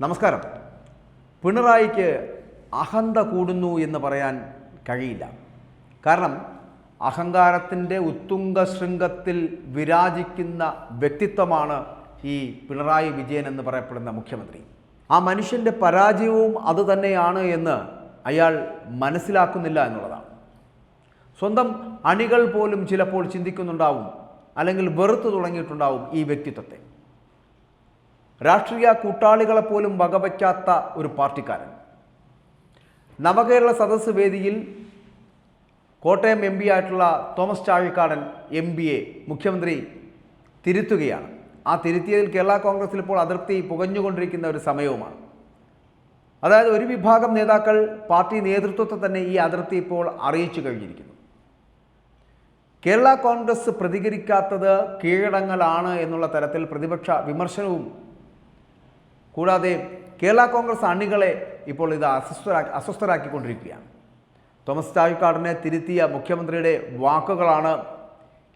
നമസ്കാരം. പിണറായിക്ക് അഹന്ത കൂടുന്നു എന്ന് പറയാൻ കഴിയില്ല. കാരണം അഹങ്കാരത്തിന്റെ ഉത്തുംഗ ശൃംഗത്തിൽ വിരാജിക്കുന്ന വ്യക്തിത്വമാണ് ഈ പിണറായി വിജയൻ എന്ന് പറയപ്പെടുന്ന മുഖ്യമന്ത്രി. ആ മനുഷ്യന്റെ പരാജയവും അതുതന്നെയാണ് എന്ന് അയാൾ മനസ്സിലാക്കുന്നില്ല എന്നുള്ളതാണ്. സ്വന്തം അണികൾ പോലും ചിലപ്പോൾ ചിന്തിക്കുന്നുണ്ടാവും അല്ലെങ്കിൽ വെറുത്തു തുടങ്ങിയിട്ടുണ്ടാവും ഈ വ്യക്തിത്വത്തെ. രാഷ്ട്രീയ കൂട്ടാളികളെ പോലും വകവയ്ക്കാത്ത ഒരു പാർട്ടിക്കാരൻ. നവകേരള സദസ് വേദിയിൽ കോട്ടയം എം പി ആയിട്ടുള്ള തോമസ് ചാഴിക്കാടൻ എം പിയെ മുഖ്യമന്ത്രി തിരുത്തുകയാണ്. ആ തിരുത്തിയതിൽ കേരള കോൺഗ്രസ് ഇപ്പോൾ അതിർത്തി പുകഞ്ഞുകൊണ്ടിരിക്കുന്ന ഒരു സമയവുമാണ്. അതായത് ഒരു വിഭാഗം നേതാക്കൾ പാർട്ടി നേതൃത്വത്തെ തന്നെ ഈ അതിർത്തി ഇപ്പോൾ അറിയിച്ചു കഴിഞ്ഞിരിക്കുന്നു. കേരള കോൺഗ്രസ് പ്രതികരിക്കാത്തത് കീഴടങ്ങലാണ് എന്നുള്ള തരത്തിൽ പ്രതിപക്ഷ വിമർശനവും കൂടാതെ കേരള കോൺഗ്രസ് അണികളെ ഇപ്പോൾ ഇത് അസ്വസ്ഥരാ അസ്വസ്ഥരാക്കിക്കൊണ്ടിരിക്കുകയാണ്. തോമസ് ചാഴിക്കാടിനെ തിരുത്തിയ മുഖ്യമന്ത്രിയുടെ വാക്കുകളാണ്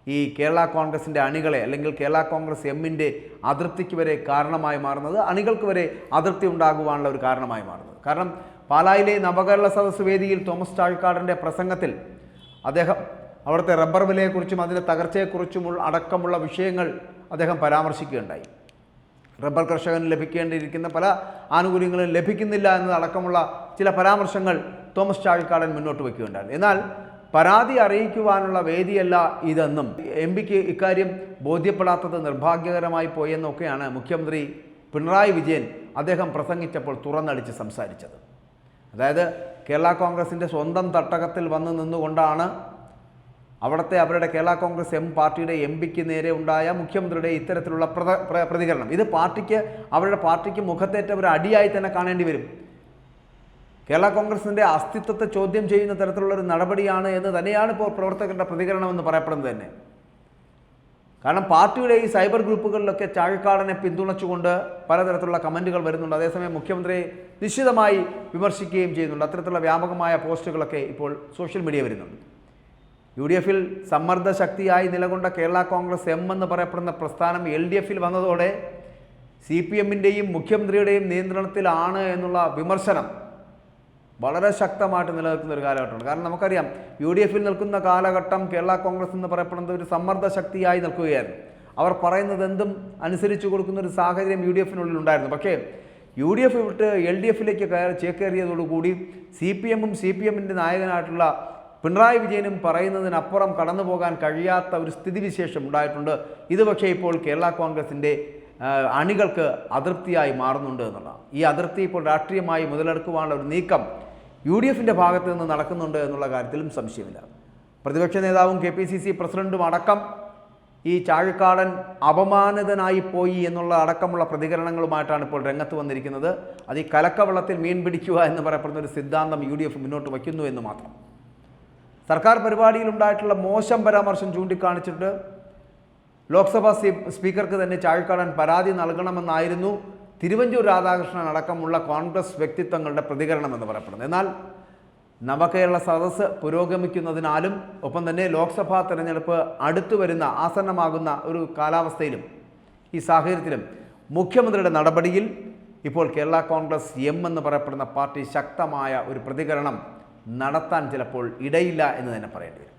ഈ കേരള കോൺഗ്രസിന്റെ അണികളെ അല്ലെങ്കിൽ കേരള കോൺഗ്രസ് എമ്മിന്റെ അതൃപ്തിക്ക് വരെ കാരണമായി മാറുന്നത് അണികൾക്ക് വരെ അതൃപ്തി ഉണ്ടാകുവാനുള്ള ഒരു കാരണമായി മാറുന്നത്. കാരണം പാലായിലെ നവകേരള സദസ് വേദിയിൽ തോമസ് ചാഴിക്കാടിന്റെ പ്രസംഗത്തിൽ അദ്ദേഹം അവിടുത്തെ റബ്ബർ വിലയെക്കുറിച്ചും അതിന്റെ തകർച്ചയെക്കുറിച്ചും അടക്കമുള്ള വിഷയങ്ങൾ അദ്ദേഹം പരാമർശിക്കുകയുണ്ടായി. റബ്ബർ കർഷകന് ലഭിക്കേണ്ടിയിരിക്കുന്ന പല ആനുകൂല്യങ്ങളും ലഭിക്കുന്നില്ല എന്നതടക്കമുള്ള ചില പരാമർശങ്ങൾ തോമസ് ചാഴിക്കാടൻ മുന്നോട്ട് വയ്ക്കുകയുണ്ടായിരുന്നു എന്നാൽ പരാതി അറിയിക്കുവാനുള്ള വേദിയല്ല ഇതെന്നും എം പിക്ക് ഇക്കാര്യം ബോധ്യപ്പെടാത്തത് നിർഭാഗ്യകരമായി പോയെന്നൊക്കെയാണ് മുഖ്യമന്ത്രി പിണറായി വിജയൻ അദ്ദേഹം പ്രസംഗിച്ചപ്പോൾ തുറന്നടിച്ച് സംസാരിച്ചത്. അതായത് കേരള കോൺഗ്രസിന്റെ സ്വന്തം തട്ടകത്തിൽ വന്ന് നിന്നുകൊണ്ടാണ് അവിടുത്തെ അവരുടെ കേരള കോൺഗ്രസ് എം പാർട്ടിയുടെ എം പിക്ക് നേരെ ഉണ്ടായ മുഖ്യമന്ത്രിയുടെ ഇത്തരത്തിലുള്ള പ്രതികരണം. ഇത് പാർട്ടിക്ക് അവരുടെ പാർട്ടിക്ക് മുഖത്തേറ്റ ഒരു അടിയായി തന്നെ കാണേണ്ടി വരും. കേരള കോൺഗ്രസിന്റെ അസ്തിത്വത്തെ ചോദ്യം ചെയ്യുന്ന തരത്തിലുള്ള ഒരു നടപടിയാണ് എന്ന് തന്നെയാണ് ഇപ്പോൾ പ്രവർത്തകരുടെ പ്രതികരണം എന്ന് പറയപ്പെടുന്നത് തന്നെ. കാരണം പാർട്ടിയുടെ ഈ സൈബർ ഗ്രൂപ്പുകളിലൊക്കെ ചാഴിക്കാടനെ പിന്തുണച്ചുകൊണ്ട് പലതരത്തിലുള്ള കമന്റുകൾ വരുന്നുണ്ട്. അതേസമയം മുഖ്യമന്ത്രിയെ നിശ്ചിതമായി വിമർശിക്കുകയും ചെയ്യുന്നുണ്ട്. അത്തരത്തിലുള്ള വ്യാപകമായ പോസ്റ്റുകളൊക്കെ ഇപ്പോൾ സോഷ്യൽ മീഡിയ വരുന്നുണ്ട്. യു ഡി എഫിൽ സമ്മർദ്ദ ശക്തിയായി നിലകൊണ്ട കേരള കോൺഗ്രസ് എം എന്ന് പറയപ്പെടുന്ന പ്രസ്ഥാനം എൽ ഡി എഫിൽ വന്നതോടെ സി പി എമ്മിന്റെയും മുഖ്യമന്ത്രിയുടെയും നിയന്ത്രണത്തിലാണ് എന്നുള്ള വിമർശനം വളരെ ശക്തമായിട്ട് നിലനിൽക്കുന്ന ഒരു കാലഘട്ടമാണ്. കാരണം നമുക്കറിയാം യു ഡി എഫിൽ നിൽക്കുന്ന കാലഘട്ടം കേരള കോൺഗ്രസ് എന്ന് പറയപ്പെടുന്നത് ഒരു സമ്മർദ്ദ ശക്തിയായി നിൽക്കുകയായിരുന്നു. അവർ പറയുന്നത് എന്തും അനുസരിച്ച് കൊടുക്കുന്ന ഒരു സാഹചര്യം യു ഡി എഫിനുള്ളിൽ ഉണ്ടായിരുന്നു. പക്ഷേ യു ഡി എഫ് വിട്ട് എൽ ഡി എഫിലേക്ക് കയറി ചേക്കേറിയതോടുകൂടി സി പി എമ്മും സി പി എമ്മിന്റെ നായകനായിട്ടുള്ള പിണറായി വിജയനും പറയുന്നതിനപ്പുറം കടന്നു പോകാൻ കഴിയാത്ത ഒരു സ്ഥിതിവിശേഷം ഉണ്ടായിട്ടുണ്ട്. ഇത് പക്ഷേ ഇപ്പോൾ കേരള കോൺഗ്രസിന്റെ അണികൾക്ക് അതൃപ്തിയായി മാറുന്നുണ്ട് എന്നുള്ളതാണ്. ഈ അതൃപ്തി ഇപ്പോൾ രാഷ്ട്രീയമായി മുതലെടുക്കുവാനുള്ള ഒരു നീക്കം യു ഡി എഫിന്റെ ഭാഗത്ത് നിന്ന് നടക്കുന്നുണ്ട് എന്നുള്ള കാര്യത്തിലും സംശയമില്ല. പ്രതിപക്ഷ നേതാവും കെ പി സി സി പ്രസിഡന്റും അടക്കം ഈ ചാഴിക്കാടൻ അപമാനിതനായി പോയി എന്നുള്ള അടക്കമുള്ള പ്രതികരണങ്ങളുമായിട്ടാണ് ഇപ്പോൾ രംഗത്ത് വന്നിരിക്കുന്നത്. അത് ഈ കലക്കവെള്ളത്തിൽ മീൻ പിടിക്കുക എന്ന് പറയപ്പെടുന്ന ഒരു സിദ്ധാന്തം യു മുന്നോട്ട് വയ്ക്കുന്നു എന്ന് മാത്രം. സർക്കാർ പരിപാടിയിൽ ഉണ്ടായിട്ടുള്ള മോശം പരാമർശം ചൂണ്ടിക്കാണിച്ചിട്ട് ലോക്സഭാ സ്പീക്കർക്ക് തന്നെ ചാഴിക്കാടൻ പരാതി നൽകണമെന്നായിരുന്നു തിരുവഞ്ചൂർ രാധാകൃഷ്ണൻ അടക്കമുള്ള കോൺഗ്രസ് വ്യക്തിത്വങ്ങളുടെ പ്രതികരണം എന്ന് പറയപ്പെടുന്നത്. എന്നാൽ നവകേരള സദസ്സ് പുരോഗമിക്കുന്നതിനാലും ഒപ്പം തന്നെ ലോക്സഭാ തെരഞ്ഞെടുപ്പ് അടുത്തു വരുന്ന ആസന്നമാകുന്ന ഒരു കാലാവസ്ഥയിലും ഈ സാഹചര്യത്തിലും മുഖ്യമന്ത്രിയുടെ നടപടിയിൽ ഇപ്പോൾ കേരള കോൺഗ്രസ് എം എന്ന് പറയപ്പെടുന്ന പാർട്ടി ശക്തമായ ഒരു പ്രതികരണം നടത്താൻ ചിലപ്പോൾ ഇടയില്ല എന്ന് തന്നെ പറയേണ്ടി വരും.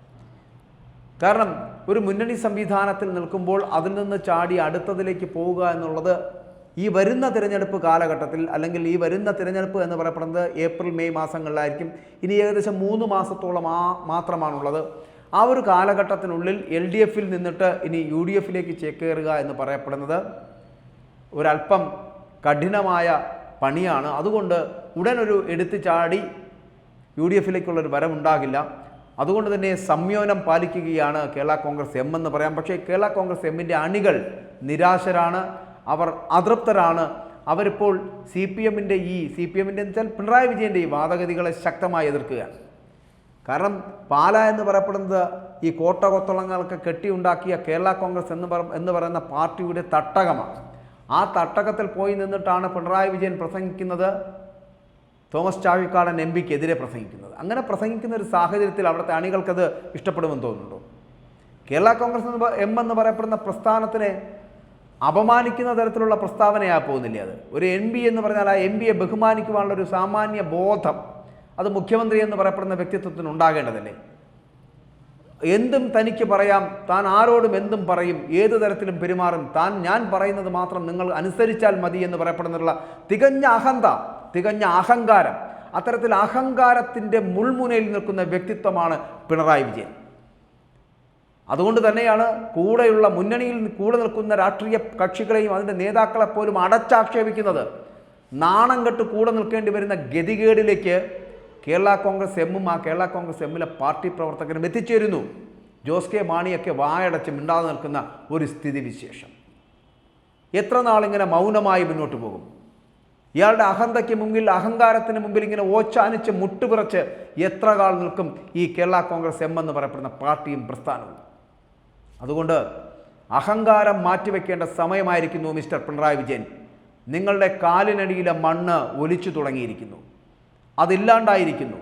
കാരണം ഒരു മുന്നണി സംവിധാനത്തിൽ നിൽക്കുമ്പോൾ അതിൽ നിന്ന് ചാടി അടുത്തതിലേക്ക് പോവുക എന്നുള്ളത് ഈ വരുന്ന തിരഞ്ഞെടുപ്പ് കാലഘട്ടത്തിൽ അല്ലെങ്കിൽ ഈ വരുന്ന തിരഞ്ഞെടുപ്പ് എന്ന് പറയപ്പെടുന്നത് ഏപ്രിൽ മെയ് മാസങ്ങളിലായിരിക്കും. ഇനി ഏകദേശം മൂന്ന് മാസത്തോളം ആ മാത്രമാണുള്ളത്. ആ ഒരു കാലഘട്ടത്തിനുള്ളിൽ എൽ ഡി എഫിൽ നിന്നിട്ട് ഇനി യു ഡി എഫിലേക്ക് ചേക്കേറുക എന്ന് പറയപ്പെടുന്നത് ഒരല്പം കഠിനമായ പണിയാണ്. അതുകൊണ്ട് ഉടനൊരു എടുത്തു ചാടി യു ഡി എഫിലേക്കുള്ളൊരു വരവുണ്ടാകില്ല. അതുകൊണ്ട് തന്നെ സംയോനം പാലിക്കുകയാണ് കേരള കോൺഗ്രസ് എം എന്ന് പറയാം. പക്ഷേ കേരള കോൺഗ്രസ് എമ്മിന്റെ അണികൾ നിരാശരാണ്. അവർ അതൃപ്തരാണ്. അവരിപ്പോൾ സി പി എമ്മിന്റെ ഈ സി പി എമ്മിന്റെ വെച്ചാൽ പിണറായി വിജയന്റെ ഈ വാദഗതികളെ ശക്തമായി എതിർക്കുകയാണ്. കാരണം പാല എന്ന് പറയപ്പെടുന്നത് ഈ കോട്ട കൊത്തളങ്ങൾക്ക് കെട്ടിയുണ്ടാക്കിയ കേരള കോൺഗ്രസ് എന്ന് പറ എന്ന് പറയുന്ന പാർട്ടിയുടെ തട്ടകമാണ്. ആ തട്ടകത്തിൽ പോയി നിന്നിട്ടാണ് പിണറായി വിജയൻ പ്രസംഗിക്കുന്നത്. തോമസ് ചാഴിക്കാടൻ എം പിക്കെതിരെ പ്രസംഗിക്കുന്നത്. അങ്ങനെ പ്രസംഗിക്കുന്ന ഒരു സാഹചര്യത്തിൽ അവിടുത്തെ അണികൾക്കത് ഇഷ്ടപ്പെടുമെന്ന് തോന്നുന്നുണ്ടോ? കേരള കോൺഗ്രസ് എന്ന് എം എന്ന് പറയപ്പെടുന്ന പ്രസ്ഥാനത്തിനെ അപമാനിക്കുന്ന തരത്തിലുള്ള പ്രസ്താവനയാ പോകുന്നില്ലേ അത്? ഒരു എം പി എന്ന് പറഞ്ഞാൽ ആ എം പിയെ ബഹുമാനിക്കുവാനുള്ള ഒരു സാമാന്യ ബോധം അത് മുഖ്യമന്ത്രി എന്ന് പറയപ്പെടുന്ന വ്യക്തിത്വത്തിന് ഉണ്ടാകേണ്ടതല്ലേ? എന്തും തനിക്ക് പറയാം താൻ ആരോടും എന്തും പറയും ഏത് തരത്തിലും പെരുമാറും താൻ ഞാൻ പറയുന്നത് മാത്രം നിങ്ങൾ അനുസരിച്ചാൽ മതി എന്ന് പറയപ്പെടുന്നുള്ള തികഞ്ഞ അഹന്ത തികഞ്ഞ അഹങ്കാരം. അത്തരത്തിൽ അഹങ്കാരത്തിന്റെ മുൾമുനയിൽ നിൽക്കുന്ന വ്യക്തിത്വമാണ് പിണറായി വിജയൻ. അതുകൊണ്ട് തന്നെയാണ് കൂടെയുള്ള മുന്നണിയിൽ കൂടെ നിൽക്കുന്ന രാഷ്ട്രീയ കക്ഷികളെയും അതിന്റെ നേതാക്കളെ പോലും അടച്ചാക്ഷേപിക്കുന്നത്. നാണം കെട്ട് കൂടെ നിൽക്കേണ്ടി വരുന്ന ഗതികേടിലേക്ക് കേരള കോൺഗ്രസ് എമ്മും ആ കേരള കോൺഗ്രസ് എമ്മിലെ പാർട്ടി പ്രവർത്തകരും എത്തിച്ചേരുന്നു. ജോസ് കെ മാണിയൊക്കെ വായടച്ച് മിണ്ടാതെ നിൽക്കുന്ന ഒരു സ്ഥിതിവിശേഷം. എത്ര നാളിങ്ങനെ മൗനമായി മുന്നോട്ട് പോകും? ഇയാളുടെ അഹന്തയ്ക്ക് മുമ്പിൽ അഹങ്കാരത്തിന് മുമ്പിൽ ഇങ്ങനെ ഓച്ചാനിച്ച് മുട്ടുപിറച്ച് എത്ര കാൾ നിൽക്കും ഈ കേരള കോൺഗ്രസ് എം എന്ന് പറയപ്പെടുന്ന പാർട്ടിയും പ്രസ്ഥാനവും. അതുകൊണ്ട് അഹങ്കാരം മാറ്റിവെക്കേണ്ട സമയമായിരിക്കുന്നു മിസ്റ്റർ പിണറായി വിജയൻ. നിങ്ങളുടെ കാലിനടിയിലെ മണ്ണ് ഒലിച്ചു തുടങ്ങിയിരിക്കുന്നു. അതില്ലാണ്ടായിരിക്കുന്നു.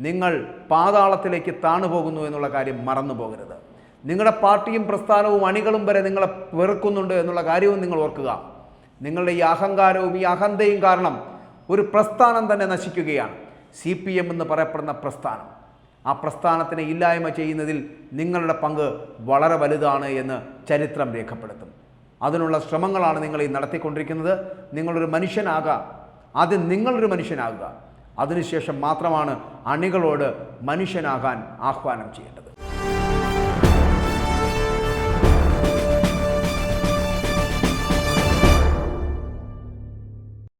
നിങ്ങൾ പാതാളത്തിലേക്ക് താണുപോകുന്നു എന്നുള്ള കാര്യം മറന്നു പോകരുത്. നിങ്ങളുടെ പാർട്ടിയും പ്രസ്ഥാനവും അണികളും വരെ നിങ്ങളെ വെറുക്കുന്നുണ്ട് എന്നുള്ള കാര്യവും നിങ്ങൾ ഓർക്കുക. നിങ്ങളുടെ ഈ അഹങ്കാരവും ഈ അഹന്തയും കാരണം ഒരു പ്രസ്ഥാനം തന്നെ നശിക്കുകയാണ്. സി പി എം എന്ന് പറയപ്പെടുന്ന പ്രസ്ഥാനം. ആ പ്രസ്ഥാനത്തിനെ ഇല്ലായ്മ ചെയ്യുന്നതിൽ നിങ്ങളുടെ പങ്ക് വളരെ വലുതാണ് എന്ന് ചരിത്രം രേഖപ്പെടുത്തും. അതിനുള്ള ശ്രമങ്ങളാണ് നിങ്ങൾ ഈ നടത്തിക്കൊണ്ടിരിക്കുന്നത്. നിങ്ങളൊരു മനുഷ്യനാകുക ആദ്യം നിങ്ങളൊരു മനുഷ്യനാകുക. അതിനുശേഷം മാത്രമാണ് അണികളോട് മനുഷ്യനാകാൻ ആഹ്വാനം ചെയ്യേണ്ടത്.